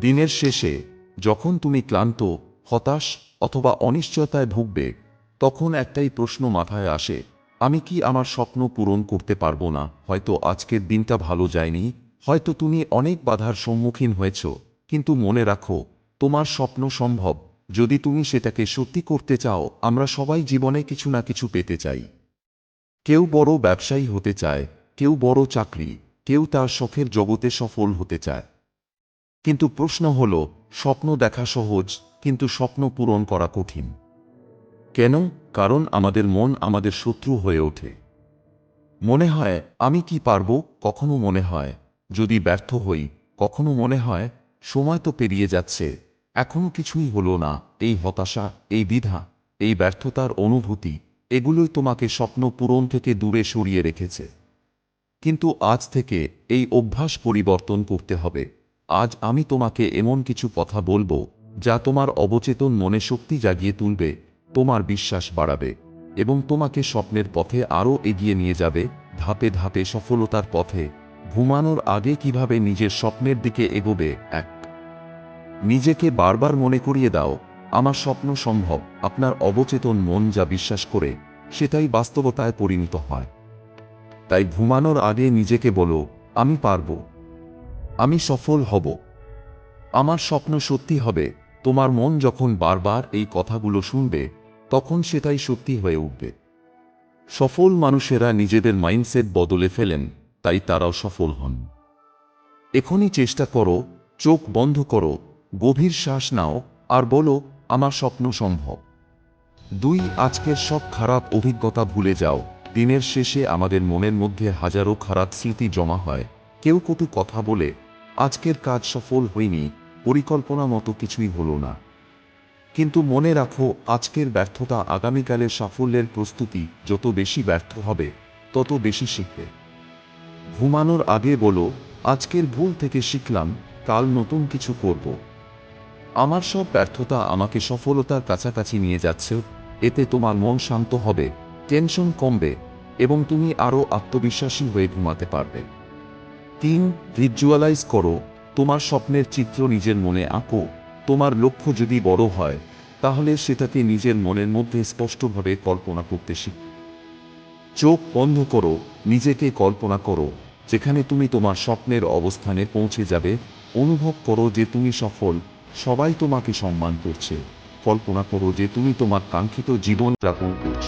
দিনের শেষে যখন তুমি ক্লান্ত, হতাশ অথবা অনিশ্চয়তায় ভুগবে, তখন একটাই প্রশ্ন মাথায় আসে, আমি কি আমার স্বপ্ন পূরণ করতে পারব না? হয়তো আজকের দিনটা ভালো যায়নি, হয়তো তুমি অনেক বাধার সম্মুখীন হয়েছ, কিন্তু মনে রাখো, তোমার স্বপ্ন সম্ভব। যদি তুমি সেটাকে সত্যি করতে চাও, আমরা সবাই জীবনে কিছু না কিছু পেতে চাই। কেউ বড় ব্যবসায়ী হতে চায়, কেউ বড় চাকরি, কেউ তার শখের জগতে সফল হতে চায়। কিন্তু প্রশ্ন হল, স্বপ্ন দেখা সহজ, কিন্তু স্বপ্ন পূরণ করা কঠিন। কেন? কারণ আমাদের মন আমাদের শত্রু হয়ে ওঠে। মনে হয়, আমি কি পারব? কখনো মনে হয়। যদি ব্যর্থ হই, কখনো মনে হয়, সময় তো পেরিয়ে যাচ্ছে। এখনও কিছুই হলো না। এই হতাশা, এই দ্বিধা, এই ব্যর্থতার অনুভূতি, এগুলোই তোমাকে স্বপ্ন পূরণ থেকে দূরে সরিয়ে রেখেছে। কিন্তু আজ থেকে এই অভ্যাস পরিবর্তন করতে হবে। আজ আমি তোমাকে এমন কিছু কথা বলব, যা তোমার অবচেতন মনে শক্তি জাগিয়ে তুলবে, তোমার বিশ্বাস বাড়াবে, এবং তোমাকে স্বপ্নের পথে আরও এগিয়ে নিয়ে যাবে, ধাপে ধাপে সফলতার পথে। ঘুমানোর আগে কীভাবে নিজের স্বপ্নের দিকে এগোবে? এক। নিজেকে বারবার মনে করিয়ে দাও, আমার স্বপ্ন সম্ভব, আপনার অবচেতন মন যা বিশ্বাস করে, সেটাই বাস্তবতায় পরিণত হয়। তাই ঘুমানোর আগে নিজেকে বলো, আমি পারব। আমি সফল হব। আমার স্বপ্ন সত্যি হবে। তোমার মন যখন বারবার এই কথাগুলো শুনবে, তখন সেটাই সত্যি হয়ে উঠবে। সফল মানুষেরা নিজেদের মাইন্ডসেট বদলে ফেলেন, তাই তারাও সফল হন। এখনই চেষ্টা করো, চোখ বন্ধ করো, গভীর শ্বাস নাও আর বলো, আমার স্বপ্ন সম্ভব। দুই, আজকের সব খারাপ অভিজ্ঞতা ভুলে যাও। দিনের শেষে আমাদের মনের মধ্যে হাজারো খারাপ স্মৃতি জমা হয়। কেউ কটু কথা বলে আজকের কাজ সফল হয়নি, পরিকল্পনা মতো কিছুই হলো না। কিন্তু মনে রাখো, আজকের ব্যর্থতা আগামীকালের সাফল্যের প্রস্তুতি, যত বেশি ব্যর্থ হবে, তত বেশি শিখবে। ঘুমানোর আগে বলো, আজকের ভুল থেকে শিখলাম, কাল নতুন কিছু করব। আমার সব ব্যর্থতা আমাকে সফলতার কাছাকাছি নিয়ে যাচ্ছে, এতে তোমার মন শান্ত হবে, টেনশন কমবে, এবং তুমি আরও আত্মবিশ্বাসী হয়ে ঘুমাতে পারবে। তিন ভিজুয়ালাইজ করো, তোমার স্বপ্নের চিত্র নিজের মনে আঁকো। তোমার লক্ষ্য যদি বড় হয়, তাহলে সেটাকে নিজের মনের মধ্যে স্পষ্টভাবে কল্পনা করতে শিখ চোখ বন্ধ করো, নিজেকে কল্পনা করো, যেখানে তুমি তোমার স্বপ্নের অবস্থানে পৌঁছে যাবে। অনুভব করো যে তুমি সফল, সবাই তোমাকে সম্মান করছে। কল্পনা করো যে তুমি তোমার কাঙ্ক্ষিত জীবন যাপন করছ।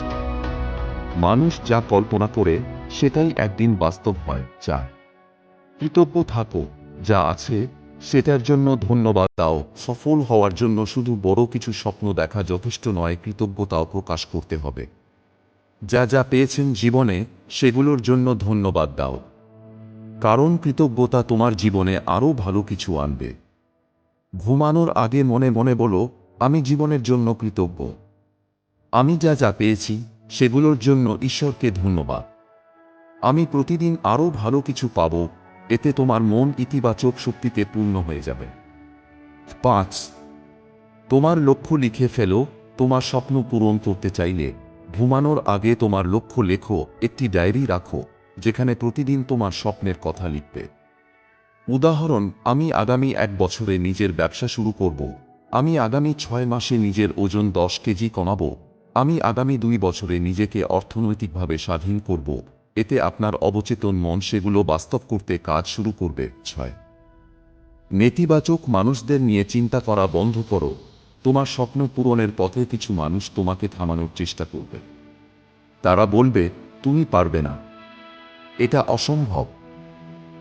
মানুষ যা কল্পনা করে, সেটাই একদিন বাস্তব হয় যা কৃতজ্ঞ থাকো, যা আছে, সেটার জন্য ধন্যবাদ দাও। সফল হওয়ার জন্য শুধু বড় কিছু স্বপ্ন দেখা যথেষ্ট নয়, কৃতজ্ঞতাও প্রকাশ করতে হবে। যা যা পেয়েছেন জীবনে, সেগুলোর জন্য ধন্যবাদ দাও। কারণ কৃতজ্ঞতা তোমার জীবনে আরও ভালো কিছু আনবে। ঘুমানোর আগে মনে মনে বলো, আমি জীবনের জন্য কৃতজ্ঞ। আমি যা যা পেয়েছি, সেগুলোর জন্য ঈশ্বরকে ধন্যবাদ। আমি প্রতিদিন আরও ভালো কিছু পাব এতে তোমার মন ইতিবাচক শক্তিতে পূর্ণ হয়ে যাবে। পাঁচ, তোমার লক্ষ্য লিখে ফেলো, তোমার স্বপ্ন পূরণ করতে চাইলে। ঘুমানোর আগে তোমার লক্ষ্য লেখো, একটি ডায়েরি রাখো, যেখানে প্রতিদিন তোমার স্বপ্নের কথা লিখবে। উদাহরণ, আমি আগামী এক বছরে নিজের ব্যবসা শুরু করব। আমি আগামী ছয় মাসে নিজের ওজন দশ কেজি কমাবো। আমি আগামী দুই বছরে নিজেকে অর্থনৈতিকভাবে স্বাধীন করব। এতে আপনার অবচেতন মন সেগুলো বাস্তব করতে কাজ শুরু করবে, ছয়। নেতিবাচক মানুষদের নিয়ে চিন্তা করা বন্ধ করো। তোমার স্বপ্ন পূরণের পথে কিছু মানুষ তোমাকে থামানোর চেষ্টা করবে। তারা বলবে, তুমি পারবে না। এটা অসম্ভব।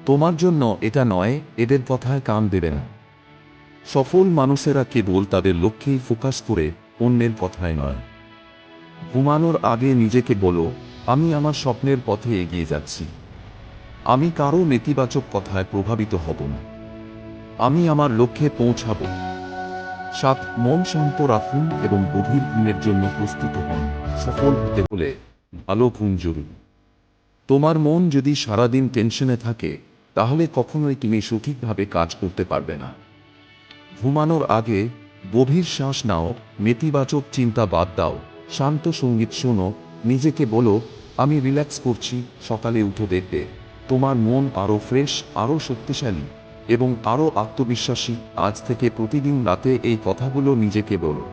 তোমার জন্য এটা নয়, এদের কথায় কান দেবে না। সফল মানুষেরা কেবল তাদের লক্ষ্যেই ফোকাস করে অন্যের কথায় নয়। ঘুমানোর আগে নিজেকে বলো আমি আমার স্বপ্নের পথে এগিয়ে যাচ্ছি। আমি কারও নেতিবাচক কথায় প্রভাবিত হব না। আমি আমার লক্ষ্যে পৌঁছাব। সাত, মন শান্ত রাখুন এবং গভীর ঘুমের জন্য প্রস্তুত হন। সফল হতে হলে ভালো ঘুম জরুরি। তোমার মন যদি সারাদিন টেনশনে থাকে, তাহলে কখনোই তুমি সঠিকভাবে কাজ করতে পারবে না। ঘুমানোর আগে গভীর শ্বাস নাও, নেতিবাচক চিন্তা বাদ দাও, শান্ত সংগীত শোনো নিজেকে বলো, আমি রিল্যাক্স করছি, সকালে উঠে দেখবে, তোমার মন আরও ফ্রেশ আরও শক্তিশালী, এবং আরও আত্মবিশ্বাসী। আজ থেকে প্রতিদিন রাতে এই কথাগুলো নিজেকে বলো।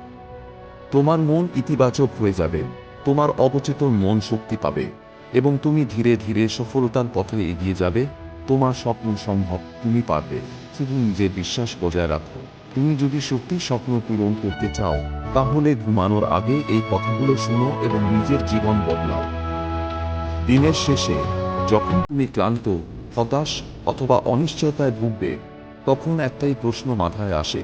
তোমার মন ইতিবাচক হয়ে যাবে, তোমার অবচেতন মন শক্তি পাবে, এবং তুমি ধীরে ধীরে সফলতার পথে এগিয়ে যাবে, তোমার স্বপ্ন সম্ভব তুমি পারবে, শুধু নিজের বিশ্বাস বজায় রাখো। তুমি যদি সত্যি স্বপ্ন পূরণ করতে চাও, তাহলে ঘুমানোর আগে এই কথাগুলো শুনো এবং নিজের জীবন বদলাও। দিনের শেষে, যখন তুমি ক্লান্ত, হতাশ অথবা অনিশ্চয়তায় ভুগবে, তখন একটাই প্রশ্ন মাথায় আসে